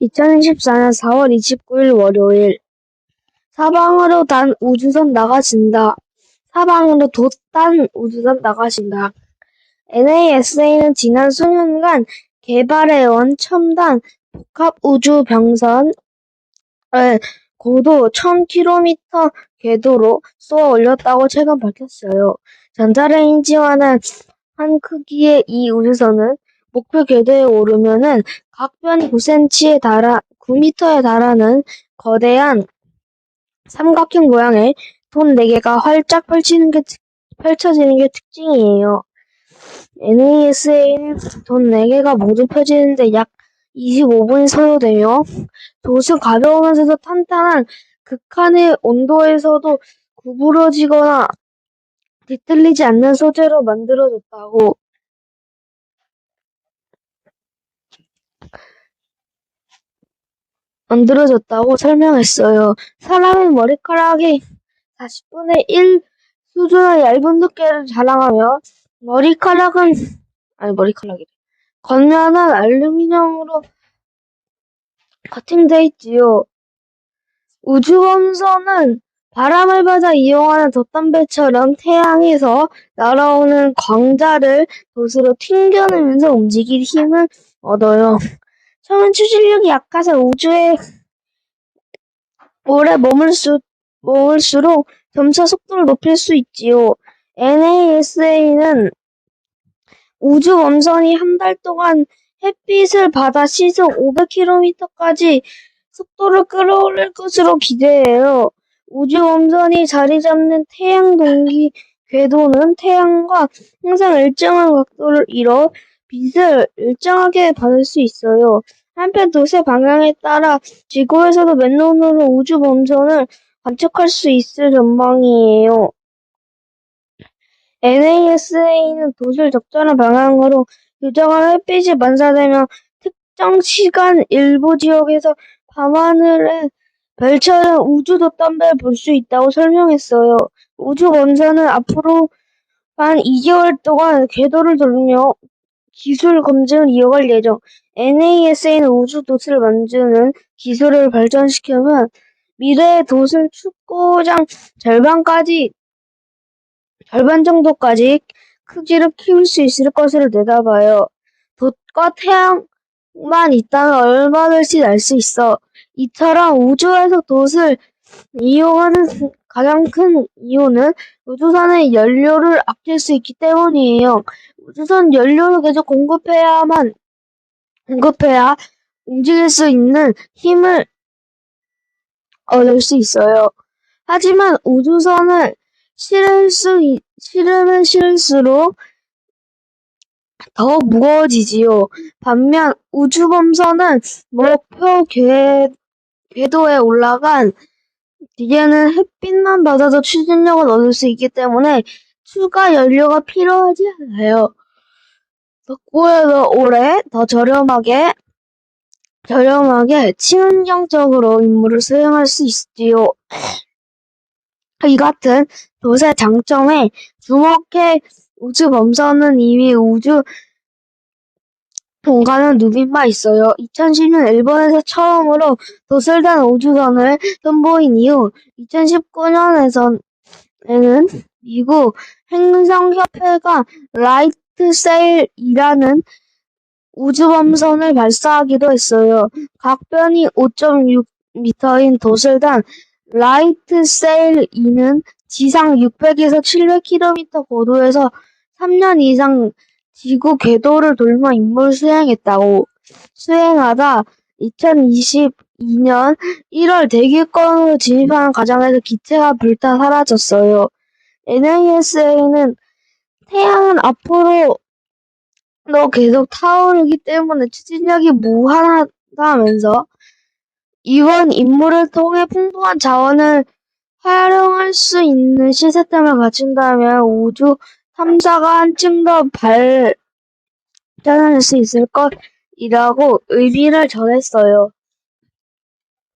2024년 4월 29일 월요일 사방으로 단 우주선 나가신다. 사방으로 돛단 우주선 나가신다. NASA는 지난 수년간 개발해온 첨단 복합 우주 병선을 고도 1000km 궤도로 쏘아 올렸다고 최근 밝혔어요. 전자레인지와는 한 크기의 이 우주선은 목표 궤도에 오르면은 각 변이 9cm에 달하, 9m에 달하는 거대한 삼각형 모양의 돈 4개가 활짝 펼치는 게, 특- 펼쳐지는 게 특징이에요. NASA는 돈 4개가 모두 펴지는데 약 25분이 소요되며 돛은 가벼우면서도 탄탄한 극한의 온도에서도 구부러지거나 뒤틀리지 않는 소재로 만들어졌다고 만들어졌다고 설명했어요. 사람의 머리카락이 40분의 1 수준의 얇은 두께를 자랑하며 머리카락은 아니 머리카락이 겉면은 알루미늄으로 커팅돼 있지요. 우주범선은 바람을 받아 이용하는 돛담배처럼 태양에서 날아오는 광자를 돛으로 튕겨내면서 움직일 힘을 얻어요. 처음엔 추진력이 약해서 우주에 오래 머물 수, 머물수록 점차 속도를 높일 수 있지요. NASA는 우주 원선이 한 달 동안 햇빛을 받아 시속 500km까지 속도를 끌어올릴 것으로 기대해요. 우주 원선이 자리 잡는 태양 동기 궤도는 태양과 항상 일정한 각도를 이뤄 빛을 일정하게 받을 수 있어요. 한편 돛의 방향에 따라 지구에서도 맨눈으로 우주 범선을 관측할 수 있을 전망이에요. NASA는 돛을 적절한 방향으로 유정한 햇빛이 반사되며 특정 시간 일부 지역에서 밤하늘에 펼쳐진 우주 돛담배를 볼수 있다고 설명했어요. 우주 범선은 앞으로 한 2개월 동안 궤도를 돌며 기술 검증을 이어갈 예정. NASA는 우주 돛을 만드는 기술을 발전시키면 미래의 돛을 축구장 절반까지 절반 정도까지 크기를 키울 수 있을 것으로 내다봐요. 돛과 태양만 있다면 얼마든지 날 수 있어. 이처럼 우주에서 돛을 이용하는 가장 큰 이유는 우주선의 연료를 아낄 수 있기 때문이에요. 우주선 연료를 계속 공급해야만 공급해야 움직일 수 있는 힘을 얻을 수 있어요. 하지만 우주선을 실을 수 있- 실으면 실을수록 더 무거워지지요. 반면 우주범선은 목표 궤, 궤도에 올라간 뒤에는 햇빛만 받아도 추진력을 얻을 수 있기 때문에 추가 연료가 필요하지 않아요. 덕후에도 오래 더 저렴하게 저렴하게 친환경적으로 임무를 수행할 수 있지요. 이 같은 돛의 장점에 주목해 우주 범선은 이미 우주 공간을 누빈 바 있어요. 2010년 일본에서 처음으로 단 우주선을 선보인 이후 2019년에서는 미국 행성협회가 라이트 세일이라는 우주범선을 발사하기도 했어요. 각 변이 5.6m인 돛을 단 라이트 세일 2는 지상 600에서 700km 고도에서 3년 이상 지구 궤도를 돌며 임무를 수행했다고. 수행하다 2022년 1월 대기권으로 진입하는 과정에서 기체가 불타 사라졌어요. NASA는 태양은 앞으로 도 계속 타오르기 때문에 추진력이 무한하다면서 이번 임무를 통해 풍부한 자원을 활용할 수 있는 시스템을 갖춘다면 우주 탐사가 한층 더 발전할 수 있을 것이라고 의미를 전했어요.